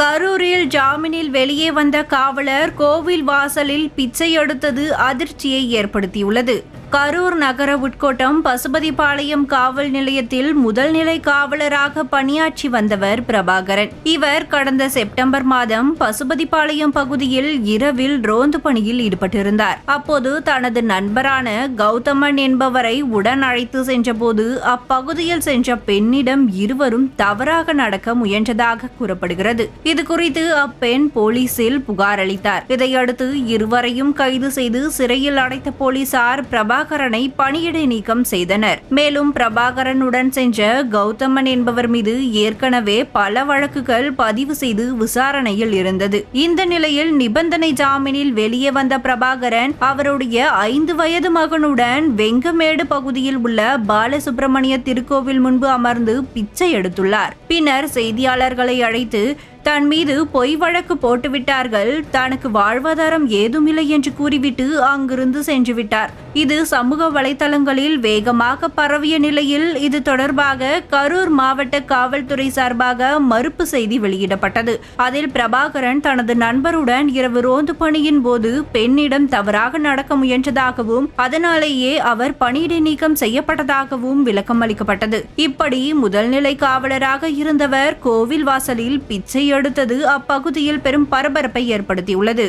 கரூரில் ஜாமீனில் வெளியே வந்த காவலர் கோவில் வாசலில் பிச்சை எடுத்தது அதிர்ச்சியை ஏற்படுத்தியுள்ளது. கரூர் நகர உட்கோட்டம் பசுபதிபாளையம் காவல் நிலையத்தில் முதல்நிலை காவலராக பணியாற்றி வந்தவர் பிரபாகரன். இவர் கடந்த செப்டம்பர் மாதம் பசுபதிபாளையம் பகுதியில் இரவில் ரோந்து பணியில் ஈடுபட்டிருந்தார். அப்போது தனது நண்பரான கௌதமன் என்பவரை உடன் அழைத்து சென்றபோது அப்பகுதியில் சென்ற பெண்ணிடம் இருவரும் தவறாக நடக்க முயன்றதாக கூறப்படுகிறது. இது குறித்து அப்பெண் போலீசில் புகார் அளித்தார். இதையடுத்து இருவரையும் கைது செய்து சிறையில் அடைத்த போலீசார் பிரபா பிரபாகரனை பணியிடை நீக்கம் செய்தனர். மேலும் பிரபாகரனுடன் சென்ற கௌதமன் என்பவர் மீது ஏற்கனவே பல வழக்குகள் பதிவு செய்து விசாரணையில் இருந்தது. இந்த நிலையில் நிபந்தனை ஜாமீனில் வெளியே வந்த பிரபாகரன் அவருடைய ஐந்து வயது மகனுடன் வெங்கமேடு பகுதியில் உள்ள பாலசுப்பிரமணிய திருக்கோவில் முன்பு அமர்ந்து பிச்சை எடுத்துள்ளார். பின்னர் செய்தியாளர்களை அழைத்து தன் மீது பொய் வழக்கு போட்டுவிட்டார்கள் தனக்கு வாழ்வாதாரம் ஏதுமில்லை என்று கூறிவிட்டு அங்கிருந்து சென்றுவிட்டார் இது சமூக வலைதளங்களில் வேகமாக பரவிய நிலையில் இது தொடர்பாக கரூர் மாவட்ட காவல்துறை சார்பாக மறுப்பு செய்தி வெளியிடப்பட்டது. அதில் பிரபாகரன் தனது நண்பருடன் இரவு ரோந்து பணியின் போது பெண்ணிடம் தவறாக நடக்க முயன்றதாகவும் அதனாலேயே அவர் பணியிடை நீக்கம் செய்யப்பட்டதாகவும் விளக்கம் அளிக்கப்பட்டது இப்படி முதல்நிலை காவலராக இருந்தவர் கோவில் வாசலில் பிச்சை எடுத்தது அப்பகுதியில் பெரும் பரபரப்பை ஏற்படுத்தியுள்ளது.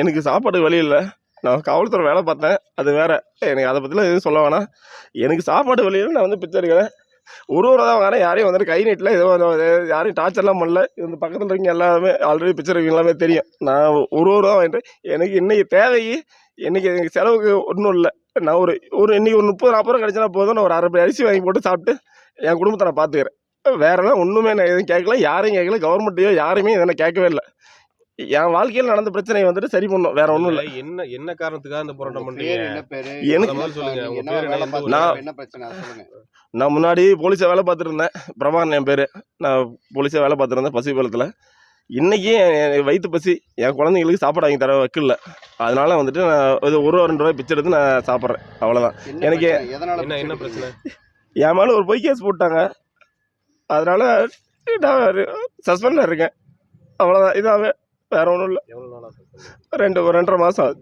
எனக்கு சாப்பாடு வழி இல்லை. நான் காவல்துறை வேலை பார்த்தேன். அது வேற. எனக்கு அதை பற்றிலாம் எதுவும் சொல்ல வேணாம். எனக்கு சாப்பாடு வழியில் நான் வந்து பிச்சை எடுக்கிறேன் ஒரு ஒரு தான் வரேன் யாரையும் வந்துட்டு கை நீட்டில் ஏதோ யாரையும் டார்ச்சர்லாம் பண்ணல. இந்த பக்கத்தில் இருக்கீங்க எல்லாருமே ஆல்ரெடி பிச்சர் இருக்கீங்க எல்லாமே தெரியும். நான் ஒரு ஒரு தான் வாங்கிட்டு எனக்கு இன்றைக்கி தேவைக்கு இன்றைக்கி எனக்கு செலவுக்கு ஒன்றும் இல்லை. நான் ஒரு ஒரு இன்னைக்கு ஒரு முப்பது நாற்பது ரூபா கிடைச்சினா போதும். நான் ஒரு அரை அரிசி வாங்கி போட்டு சாப்பிட்டு என் குடும்பத்தை நான் பார்த்துக்கிறேன் வேறெல்லாம் ஒன்றுமே நான் எதுவும் கேட்கல. யாரையும் கேட்கல. கவர்மெண்ட்டையோ யாரையுமே இதை நான் கேட்கவே இல்லை. என் வாழ்க்கையில் நடந்த பிரச்சனையை வந்துட்டு சரி பண்ணும் வேற ஒன்றும் இல்லை. என்ன என்ன காரணத்துக்காக இந்த போராட்டம் பேரு எனக்கு-? நான்- நான் முன்னாடி போலீஸாக வேலை பார்த்துட்டு இருந்தேன். பிரபாகரன் என் பேர். நான் போலீஸாக வேலை பார்த்துருந்தேன் பசி பாலத்தில் இன்றைக்கி என் வயிற்று பசி. என் குழந்தைங்களுக்கு சாப்பாடு வாங்கி தர வைக்கல. அதனால வந்துட்டு நான் இது ஒரு ரெண்டு ரூபாய் பிச்சை எடுத்து நான் சாப்பிட்றேன். அவ்வளோதான் எனக்கு-? எதனால என்ன என்ன பிரச்சனை பிரச்சனை? என் மேலே ஒரு பொய் கேஸ் போட்டாங்க. அதனால நான் சஸ்பெண்டில் இருக்கேன். அவ்வளோதான் இதாவே வேற ஒன்றும் இல்லை? ரெண்டு ஒரு ரெண்டரை மாதம்